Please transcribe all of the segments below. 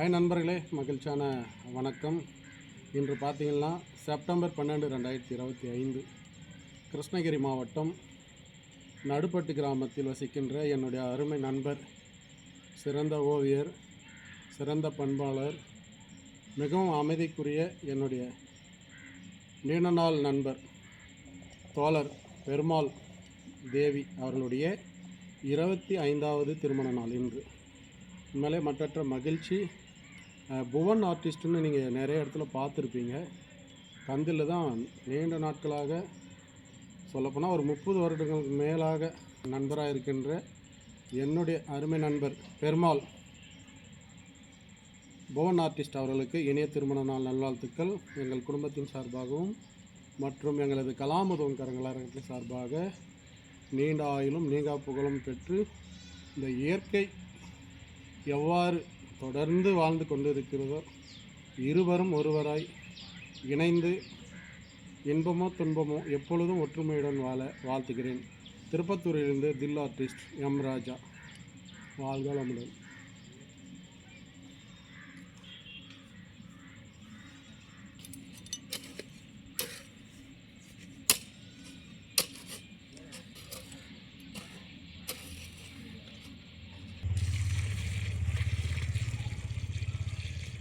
Hi நண்பர்களே மகிழ்ச்சியான வணக்கம். இன்று பார்த்தீங்கன்னா செப்டம்பர் பன்னெண்டு ரெண்டாயிரத்தி இருபத்தி ஐந்து கிருஷ்ணகிரி மாவட்டம் நடுப்பட்டு கிராமத்தில் வசிக்கின்ற என்னுடைய அருமை நண்பர் சிறந்த ஓவியர் சிறந்த பண்பாளர் மிகவும் அமைதிக்குரிய என்னுடைய நீண்ட நாள் நண்பர் தோழர் பெருமாள் தேவி அவர்களுடைய இருபத்தி ஐந்தாவது திருமண நாள் இன்று. உண்மையிலே மற்றற்ற மகிழ்ச்சி புவன் ஆர்டிஸ்ட்டுன்னு நீங்கள் நிறைய இடத்துல பார்த்துருப்பீங்க. கந்தில் தான் நீண்ட நாட்களாக சொல்லப்போனால் ஒரு முப்பது வருடங்களுக்கு மேலாக நண்பராக இருக்கின்ற என்னுடைய அருமை நண்பர் பெருமாள். புவன் ஆர்டிஸ்ட் அவர்களுக்கு இணைய திருமண நாள் நல்வாழ்த்துக்கள். எங்கள் குடும்பத்தின் சார்பாகவும் மற்றும் எங்களது கலாமுதவும் கரங்களாரத்தின் சார்பாக நீண்ட ஆயிலும் நீங்கா புகழும் பெற்று இந்த இயற்கை எவ்வாறு தொடர்ந்து வாழ்ந்து கொண்டிருக்கிறதோ இருவரும் ஒருவராய் இணைந்து இன்பமோ துன்பமோ எப்பொழுதும் ஒற்றுமையுடன் வாழ வாழ்த்துகிறேன். திருப்பத்தூரிலிருந்து தில் ஆர்டிஸ்ட் எம் ராஜா. வாழ்க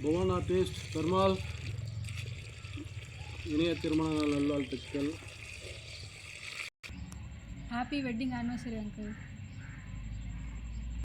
புவன் ஆர்டிஸ்ட் பெருமாள் இணைய திருமண நாள் நல்வாழ்த்துக்கள். Happy wedding anniversary uncle